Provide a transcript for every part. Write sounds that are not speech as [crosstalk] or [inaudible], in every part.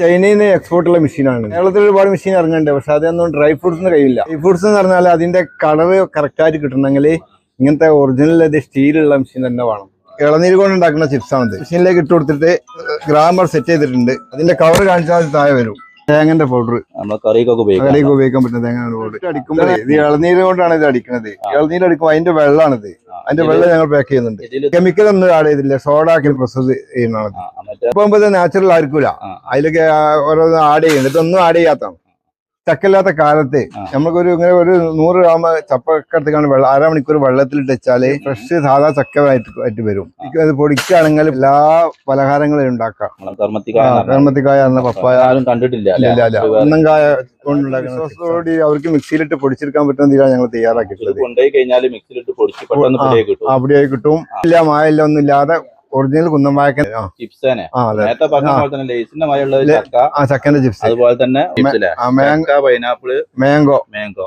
ചൈനയിൽ നിന്ന് എക്സ്പോർട്ടുള്ള മെഷീനാണ് കേരളത്തിൽ ഒരുപാട് മെഷീൻ ഇറങ്ങുന്നുണ്ട്. പക്ഷെ അതൊന്നും ഡ്രൈ ഫ്രൂട്ട്സിന് കഴിയില്ല. ഡ്രൈ ഫ്രൂട്ട്സ് എന്ന് പറഞ്ഞാൽ അതിന്റെ കളർ കറക്റ്റായിട്ട് കിട്ടണമെങ്കിൽ ഇങ്ങനത്തെ ഒറിജിനൽ അത് സ്റ്റീലുള്ള മെഷീൻ തന്നെ വേണം. ഇളനീര് കൊണ്ട് ഉണ്ടാക്കുന്ന ചിപ്സ് ആണിത് മെഷീനിലേക്ക് ഇട്ട് കൊടുത്തിട്ട് ഗ്രാമർ സെറ്റ് ചെയ്തിട്ടുണ്ട്. അതിന്റെ കവർ കാണിച്ചാൽ താഴെ വരും. തേങ്ങന്റെ പൗഡർ കറിക്കൊക്കെ കടയിലേക്ക് ഉപയോഗിക്കാൻ പറ്റുന്ന തേങ്ങ പൗഡർ അടിക്കുമ്പോൾ ഇത് ഇളനീര് കൊണ്ടാണ് ഇത് അടിക്കുന്നത് ഇളനീര് അടിക്കുമ്പോൾ അതിന്റെ വെള്ളമാണിത് അതിന്റെ വെള്ളം ഞങ്ങൾ പാക്ക് ചെയ്യുന്നുണ്ട്. കെമിക്കൽ ഒന്നും ആഡ് ചെയ്തില്ല. സോഡ ആക്കി പ്രോസസ് ചെയ്യുന്നതാണ് ഇപ്പൊ നാച്ചുറൽ ആയിരിക്കൂല. അതിലൊക്കെ ഓരോന്ന് ആഡ് ചെയ്യുന്നുണ്ട് ഇതൊന്നും ആഡ് ചെയ്യാത്തതാണ് ചക്കല്ലാത്ത കാലത്ത്. നമുക്കൊരു ഇങ്ങനെ ഒരു നൂറ് ഗ്രാം ചപ്പക്കടുത്തേക്കാണ് വെള്ളം വെള്ളം അരമണിക്കൂർ വെള്ളത്തിൽ വെച്ചാൽ ഫ്രഷ് സാധാ ചക്ക ആയിട്ട് വരും. അത് പൊടിക്കുകയാണെങ്കിൽ എല്ലാ പലഹാരങ്ങളും ഉണ്ടാക്കാം. കർമ്മത്തിക്കായ പപ്പായ. കണ്ടിട്ടില്ല അവർക്ക് മിക്സിയിലിട്ട് പൊടിച്ചെടുക്കാൻ പറ്റുന്ന രീതിയാണ് ഞങ്ങൾ തയ്യാറാക്കിയിട്ടുള്ളത്. കൊണ്ടുപോയി കഴിഞ്ഞാൽ മിക്സിയിലിട്ട് പൊടിച്ച് പെട്ടെന്ന് ആ. പൊടിയായി കിട്ടും. അവിടെയായി കിട്ടും. ഇല്ല മായില്ല ഒന്നും ഇല്ലാതെ ഒറിജിനൽ കുന്നം ചിപ്സേനെ നേരത്തെ പറഞ്ഞ ആ. പോലെ തന്നെ ലേസിന്റെ മഴയുള്ള ചക്ക. ആ ചക്കന്റെ ചിപ്സ് അതുപോലെ തന്നെ പൈനാപ്പിൾ മാംഗോ. മാംഗോ.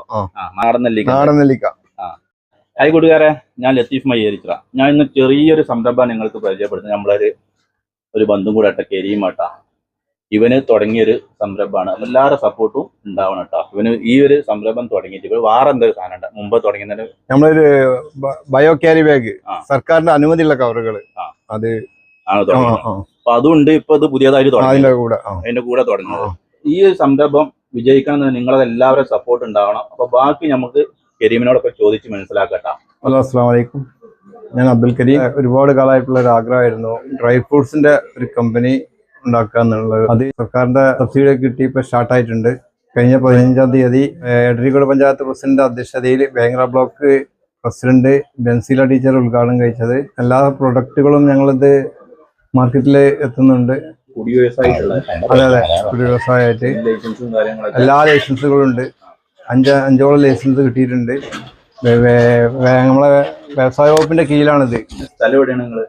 നാടൻ നെല്ലിക്ക. നാടൻ നെല്ലിക്ക. ഹായ് കൂട്ടുകാരെ ഞാൻ ലത്തീഫ് മയ്യേരിച്ചിറ. ഞാൻ ഇന്ന് ചെറിയൊരു സംരംഭം നിങ്ങൾക്ക് പരിചയപ്പെടുത്തുന്നത്. നമ്മളൊരു ഒരു ബന്ധും കൂടെ ആട്ടെ കരീമാട്ട ഇവന് തുടങ്ങിയൊരു സംരംഭമാണ്. എല്ലാവരുടെ സപ്പോർട്ടും ഉണ്ടാവണം കേട്ടോ ഇവന് ഈ ഒരു സംരംഭം തുടങ്ങിയിട്ട് ഇവർ വേറെ എന്തൊരു സാധനം ഉണ്ട്. മുമ്പ് തുടങ്ങിയ നമ്മളൊരു ബയോ കാരി ബാഗ്. സർക്കാരിന്റെ അനുമതിയുള്ള കവറുകൾ ആ. അത് ആണ് തുടങ്ങുന്നത്. അപ്പൊ അതുകൊണ്ട് ഇപ്പൊ ഇത് പുതിയതായിട്ട് എന്റെ തുടങ്ങി. അതിന്റെ കൂടെ ആ. അതിന്റെ കൂടെ തുടങ്ങുന്നത്. ഈ ഒരു സംരംഭം വിജയിക്കണം നിങ്ങളെ എല്ലാവരും സപ്പോർട്ട് ഉണ്ടാവണം. അപ്പൊ ബാക്കി നമുക്ക് കരീമിനോടൊക്കെ ചോദിച്ച് മനസ്സിലാക്കട്ടാ. ഹലോ അസ്സാം വലൈക്കും ഞാൻ അബ്ദുൽ കരീം. ഒരുപാട് കാലമായിട്ടുള്ള ഒരു ആഗ്രഹമായിരുന്നു ഡ്രൈ ഫ്രൂട്ട്സിന്റെ ഒരു കമ്പനി ഉണ്ടാക്കുക എന്നുള്ളത്. അത് സർക്കാരിന്റെ സബ്സിഡി കിട്ടി ഇപ്പൊ സ്റ്റാർട്ട് ആയിട്ടുണ്ട്. കഴിഞ്ഞ പതിനഞ്ചാം തീയതി എടരിക്കോട് പഞ്ചായത്ത് പ്രസിഡന്റ് അധ്യക്ഷതയിൽ Vengara block president Benseela teacher ഉദ്ഘാടനം കഴിച്ചത്. എല്ലാ പ്രൊഡക്റ്റുകളും ഞങ്ങളിത് മാർക്കറ്റിൽ എത്തുന്നുണ്ട്. അതെ അതെ. കുടി വ്യവസായമായിട്ട് എല്ലാ ലൈസൻസുകളും ഉണ്ട് അഞ്ച് അഞ്ചോളം ലൈസൻസ് കിട്ടിയിട്ടുണ്ട്. നമ്മളെ വ്യവസായ വകുപ്പിന്റെ കീഴിലാണിത്. സ്ഥലം എവിടെയാണ് നിങ്ങൾ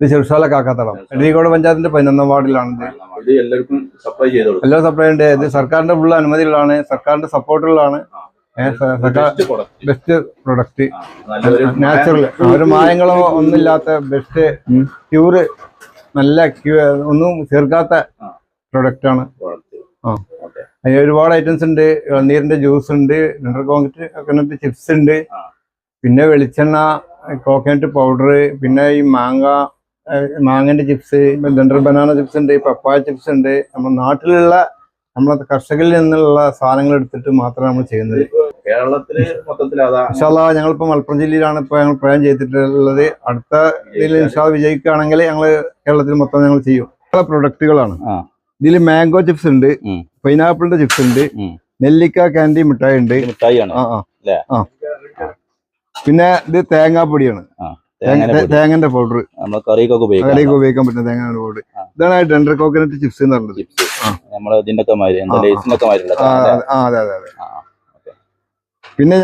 ഇത് ചെറുശാല കാക്കാത്തടം എടീകോട് പഞ്ചായത്തിന്റെ പതിനൊന്നാം വാർഡിലാണിത്. ഇത് എല്ലാവർക്കും സപ്ലൈ ചെയ്തോളൂ. എല്ലാ സപ്ലൈ ഉണ്ട് ഇത് സർക്കാരിന്റെ ഫുള്ള് അനുമതികളാണ്. സർക്കാരിന്റെ product. ബെസ്റ്റ് പ്രൊഡക്റ്റ് നാച്ചുറൽ ഒരു മായങ്ങളോ ഒന്നുമില്ലാത്ത ബെസ്റ്റ് ക്യൂറ് നല്ല ക്യൂ- ഒന്നും ചേർക്കാത്ത ആ. പ്രൊഡക്റ്റ് ആണ്. Product. ആ. അതിൽ ഒരുപാട് ഐറ്റംസ് ഉണ്ട്. ഇളനീരിന്റെ ജ്യൂസ് ഉണ്ട് നെണ്ടർ കോക്കനട്ട് കോക്കനട്ട് ചിപ്സ് ഉണ്ട്. പിന്നെ വെളിച്ചെണ്ണ കോക്കനട്ട് പൗഡർ പിന്നെ ഈ മാങ്ങ മാങ്ങന്റെ ചിപ്സ് ഡെൻഡർ ബനാന ചിപ്സ് ഉണ്ട് പപ്പായ ചിപ്സ് ഉണ്ട്. നമ്മുടെ നാട്ടിലുള്ള നമ്മളെ കർഷകരിൽ നിന്നുള്ള സാധനങ്ങൾ എടുത്തിട്ട് മാത്രമേ നമ്മൾ ചെയ്യുന്നത്. കേരളത്തിൽ മൊത്തത്തിൽ ഇൻഷാല്ല ഞങ്ങളിപ്പോ മലപ്പുറം ജില്ലയിലാണ് ഇപ്പൊ ഞങ്ങൾ പ്ലാൻ ചെയ്തിട്ടുള്ളത്. അടുത്ത ഇതിൽ ഇൻഷാ വിജയിക്കുകയാണെങ്കിൽ ഞങ്ങൾ കേരളത്തിൽ മൊത്തം ഞങ്ങൾ ചെയ്യും. പല പ്രൊഡക്റ്റുകളാണ്. ആ. ഇതിൽ മാംഗോ ചിപ്സ് ഉണ്ട് പൈനാപ്പിളിന്റെ ചിപ്സ് ഉണ്ട് നെല്ലിക്ക കാൻഡി മിഠായി ഉണ്ട്. മിഠായി മിഠായിയാണ്. ആ ആ. ല്ലേ? ആ. പിന്നെ ഇത് തേങ്ങാപ്പൊടിയാണ്. തേങ്ങന്റെ പൗഡർ നമ്മൾ കറിക്കൊക്കെ ഉപയോഗിക്കാം. കടയിലേക്ക് ഉപയോഗിക്കാൻ പറ്റുന്ന തേങ്ങയുടെ പൗഡർ ഇതാണ് ടെൻഡർ കോക്കനട്ട് ചിപ്സ് എന്ന് പറഞ്ഞത്. ചിപ്സ് ആ. നമ്മൾ ഇതിന്റെ ഒക്കെ മാതിരി ആ, ആ. ലേസിന്റെ മാതിരി അതെ അതെ അതെ അതെ. ആ, ആ. പിന്നെ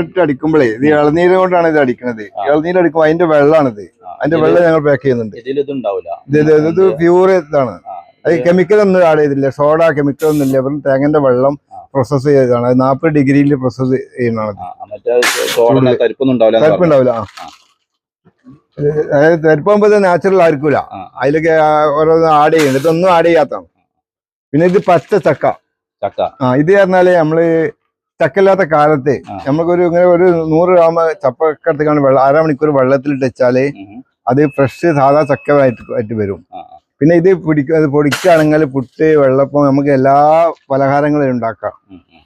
ഇട്ട് അടിക്കുമ്പോഴേ ഇത് ഇളനീര് കൊണ്ടാണ് ഇത് അടിക്കുന്നത്. ഇളനീര് അടിക്കുമ്പോൾ അതിന്റെ വെള്ളമാണിത് അതിന്റെ വെള്ളം ഞങ്ങൾ പാക്ക് ചെയ്യുന്നുണ്ട്. ഇത് പ്യൂർ ഇതാണ്. അത് കെമിക്കൽ ഒന്നും ആഡ് ചെയ്തില്ല. സോഡ കെമിക്കൽ ഒന്നും ഇല്ല. വെറും തേങ്ങന്റെ വെള്ളം പ്രോസസ് ചെയ്തതാണ്. അത് നാൽപ്പത് ഡിഗ്രിയിൽ പ്രോസസ് ചെയ്യുന്നതാണ് ആ, മറ്റേ ചോറിന് തരിപ്പൊന്നും ഉണ്ടാവില്ല എന്ന് പറഞ്ഞു. തരിപ്പുണ്ടാവില്ല ആ. അതായത് തരിപ്പാകുമ്പോൾ നാച്ചുറൽ ആയിരിക്കൂല. അതിലൊക്കെ ഓരോന്നും ആഡ് ചെയ്യുന്നുണ്ട് ഇതൊന്നും ആഡ് ചെയ്യാത്തതാണ്. പിന്നെ ഇത് പച്ച ചക്ക. ചക്ക. ആ ഇത് പറഞ്ഞാൽ നമ്മൾ ചക്കല്ലാത്ത കാലത്ത് നമ്മക്കൊരു നമുക്കൊരു ഇങ്ങനെ ഒരു നൂറ് ഗ്രാം ചപ്പൊക്കെ എടുത്തിക്കാണ് വെള്ളം അരമണിക്കൂർ വെള്ളത്തിൽ ഇട്ടാൽ വെച്ചാൽ അത് ഫ്രഷ് സാധാ ചക്ക ആയിട്ട് വരും. പിന്നെ ഇത് പിടിക്ക പൊടിക്കുകയാണെങ്കിൽ പുട്ട് വെള്ളപ്പം നമുക്ക് എല്ലാ പലഹാരങ്ങളും ഉണ്ടാക്കാം.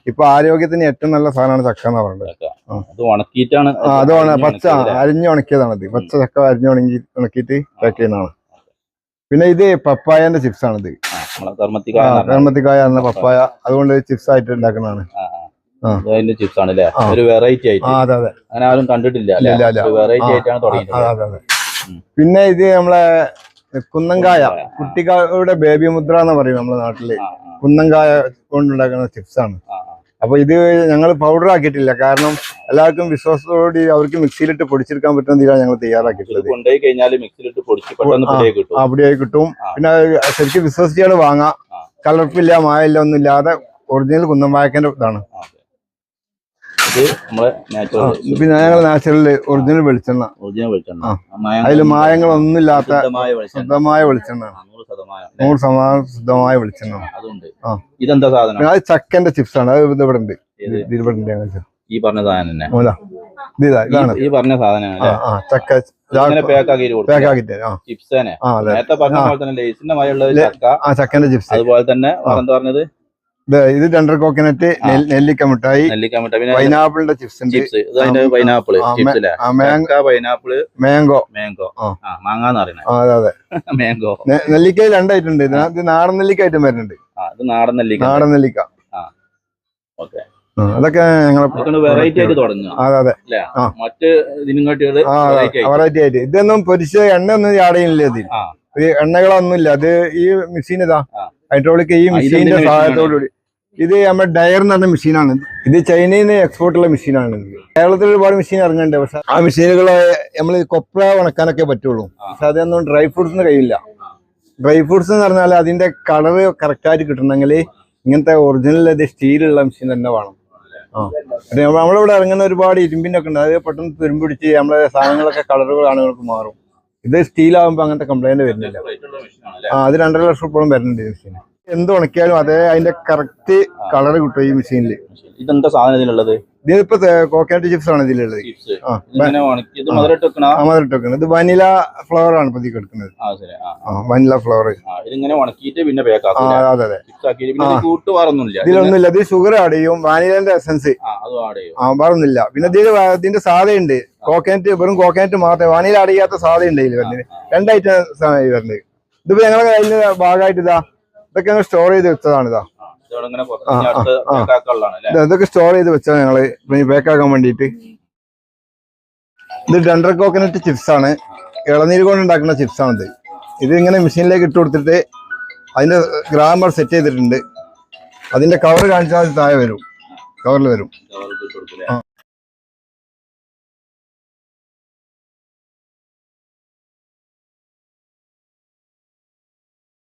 ഇപ്പൊ ആരോഗ്യത്തിന് ഏറ്റവും നല്ല സാധനമാണ് ചക്ക എന്ന് പറയുന്നത്. അത് ഉണക്കിയിട്ടാണ് അത് പച്ച. അരിഞ്ഞ് ഉണക്കിയതാണത്. പച്ച ചക്ക അരിഞ്ഞ് ഉണങ്ങി ഉണക്കിയിട്ട് പാക്ക് ചെയ്യുന്നതാണ്. പിന്നെ ഇത് പപ്പായന്റെ ചിപ്സ് ആണ് ഇത് നമ്മളെ കർമ്മത്തിക്കായ എന്ന് പപ്പായ. അതുകൊണ്ട് ചിപ്സ് ആയിട്ട് ഉണ്ടാക്കുന്നതാണ്. ചിപ്സ് ആണ് അല്ലേ ഒരു വെറൈറ്റി ആയിട്ട്. അങ്ങനെ ആരും കണ്ടിട്ടില്ല വെറൈറ്റി ആയിട്ടാണ് തുടങ്ങിയത് അതെ, അതെ. പിന്നെ ഇത് നമ്മളെ കുന്നങ്കായ. കുട്ടികളുടെ ബേബി മുദ്ര എന്ന് പറയും നമ്മുടെ നാട്ടിൽ. കുന്നങ്കായ കൊണ്ടുണ്ടാക്കുന്ന ചിപ്സ് ആണ്. ആ, അപ്പൊ ഇത് ഞങ്ങൾ പൗഡർ ആക്കിയിട്ടില്ല. കാരണം എല്ലാവർക്കും വിശ്വാസത്തോടെ അവർക്ക് മിക്സിയിലിട്ട് പൊടിച്ചെടുക്കാൻ പറ്റുന്ന രീതിയിലാണ് ഞങ്ങൾ തയ്യാറാക്കിയിട്ടുള്ളത്. കൊണ്ടുപോയി കഴിഞ്ഞാൽ മിക്സിയിലിട്ട് പൊടിച്ച് അവിടെയായി കിട്ടും. പിന്നെ ശരിക്കും വിശ്വസിച്ചാണ് വാങ്ങാം. കളർപ്പില്ല മായില്ല ഒന്നും ഇല്ലാതെ ഒറിജിനൽ കുന്നമ്പായക്കന്റെ ഇതാണ്. പിന്നെ ഞങ്ങൾ നാച്ചുറൽ ഒറിജിനൽ വെളിച്ചെണ്ണ. ഒറിജിനൽ വെളിച്ചെണ്ണ. അതിൽ മായങ്ങളൊന്നും ഇല്ലാത്ത ശുദ്ധമായ വെളിച്ചെണ്ണ. നൂറ് ശതമാനം ശുദ്ധമായ വെളിച്ചെണ്ണ അതുണ്ട്. ഇതെന്താ സാധനം? അത് ചക്കന്റെ ചിപ്സ് ആണ് അത് ഇവിടെ ഉണ്ട്? ഇവിടെ ഉണ്ട് ഈ പറഞ്ഞ സാധനം തന്നെ. ഇതാ. ഇതാണ്. ഈ- പറഞ്ഞ സാധനം ചക്ക ചിപ്സ് തന്നെ. നേരത്തെ പറഞ്ഞ പോലെ തന്നെ ലേസിന്റെ മയുള്ള ചക്ക. ചക്കന്റെ ചിപ്സ്. അതുപോലെ തന്നെ പറഞ്ഞത്? ഇത് ഡണ്ടർ കോക്കനറ്റ്. നെല്ലിക്ക മിഠായി നെല്ലിക്ക മിഠായി. പൈനാപ്പിളിന്റെ ചിപ്സ് പൈനാപ്പിൾ മാങ്ങ പൈനാപ്പിൾ മാംഗോ. മാംഗോ. മാങ്ങാന്ന് പറയുന്നത് അതെ അതെ. [laughs] മാംഗോ. നെല്ലിക്ക രണ്ടായിട്ടുണ്ട്. ഇത് നാടൻ നെല്ലിക്ക ആയിട്ടും വരുന്നുണ്ട്. ഇത് നാടൻ നെല്ലിക്ക. നാടൻ നെല്ലിക്ക. ഓക്കെ. അതൊക്കെ ഞങ്ങളെ വെറൈറ്റി ആയിട്ട് തുടങ്ങുക. അതെ അതെ. മറ്റ് വെറൈറ്റി ആയിട്ട്. ഇതൊന്നും പൊരിച്ച എണ്ണ ഒന്നും ചാടയില്ല ഇതിൽ എണ്ണകളൊന്നുമില്ല ഈ എണ്ണകളൊന്നും ഇല്ല അത് ഈ മെഷീൻ ഇതാ. ഹൈഡ്രോളിക് ഈ മെഷീന്റെ? സഹായത്തോടുകൂടി. ഇത് നമ്മുടെ ഡയർ എന്ന് പറഞ്ഞ മെഷീനാണ് ഇത് ചൈനയിൽ നിന്ന് എക്സ്പോർട്ട് ഉള്ള മെഷീനാണ് കേരളത്തിൽ ഒരുപാട് മെഷീൻ ഇറങ്ങുന്നുണ്ട്. പക്ഷെ ആ മെഷീനുകൾ നമ്മൾ കൊപ്ര ഉണക്കാനൊക്കെ പറ്റുള്ളൂ. പക്ഷെ അതൊന്നും ഡ്രൈ ഫ്രൂട്ട്സിന് കഴിയില്ല. ഡ്രൈ ഫ്രൂട്ട്സ് എന്ന് പറഞ്ഞാൽ അതിന്റെ കളർ കറക്റ്റായിട്ട് കിട്ടണമെങ്കിൽ ഇങ്ങനത്തെ ഒറിജിനൽ അത് സ്റ്റീലുള്ള മെഷീൻ തന്നെ വേണം. ആ. നമ്മളിവിടെ ഇറങ്ങുന്ന ഒരുപാട് ഇരുമ്പിന്റെ ഒക്കെ ഉണ്ട്. അത് പെട്ടെന്ന് തുരുമ്പ് പിടിച്ച് നമ്മളെ സാധനങ്ങളൊക്കെ കളറുകൾ ആളുകൾക്ക് മാറും. ഇത് സ്റ്റീൽ ആകുമ്പോൾ അങ്ങനത്തെ കംപ്ലൈന്റ് വരുന്നില്ല. ആ അത് രണ്ടര ലക്ഷം ഇപ്പോഴും വരുന്നുണ്ട് മെഷീൻ എന്ത് ഉണക്കിയാലും അതേ അതിന്റെ കറക്റ്റ് കളർ കിട്ടും ഈ മെഷീനിൽ ഇതെന്താ സാധനം ഇതിലുള്ളത്? ഇതിപ്പോ കോക്കനട്ട് ചിപ്സ് ആണ് ഇതിലുള്ളത്. മധുരട്ട് വെക്കണ? ഇത് വനില ഫ്ലവർ ആണ് ഇപ്പൊ ഇതിൽ എടുക്കുന്നത്. വനില ഫ്ലവർ അതെ ഇതിലൊന്നുമില്ല. ഇത് ഷുഗർ ആഡ് ചെയ്യും. വാനിലന്റെ എസൻസ് വേറൊന്നുമില്ല. പിന്നെ ഇതിൽ ഇതിന്റെ സാധയുണ്ട്. കോക്കനറ്റ് വെറും കോക്കനറ്റ് മാത്രമേ വാനില ആഡ് ചെയ്യാത്ത സാധയുണ്ട് ഇതിൽ വരുന്നത്. രണ്ടായിട്ട് വരുന്നത്. ഇതിപ്പോ ഞങ്ങളുടെ കയ്യിൽ ഭാഗമായിട്ട് ഇതാ ഇതൊക്കെ ഞങ്ങൾ സ്റ്റോർ ചെയ്ത് വെച്ചതാണ് ഇതാ. ഇതൊക്കെ സ്റ്റോർ ചെയ്ത് വെച്ചാൽ ഞങ്ങൾ. പാക്ക് ആക്കാൻ വേണ്ടിയിട്ട്. ഇത് ഡണ്ടർ കോക്കനട്ട് ചിപ്സ് ആണ്. ഇളനീര് കൊണ്ട് ഉണ്ടാക്കുന്ന ചിപ്സ് ആണിത് ഇത്. ഇങ്ങനെ മെഷീനിലേക്ക് ഇട്ട് കൊടുത്തിട്ട് അതിന്റെ ഗ്രാമർ സെറ്റ് ചെയ്തിട്ടുണ്ട്. അതിന്റെ കവർ കാണിച്ചാൽ താഴെ വരും. കവറിൽ വരും.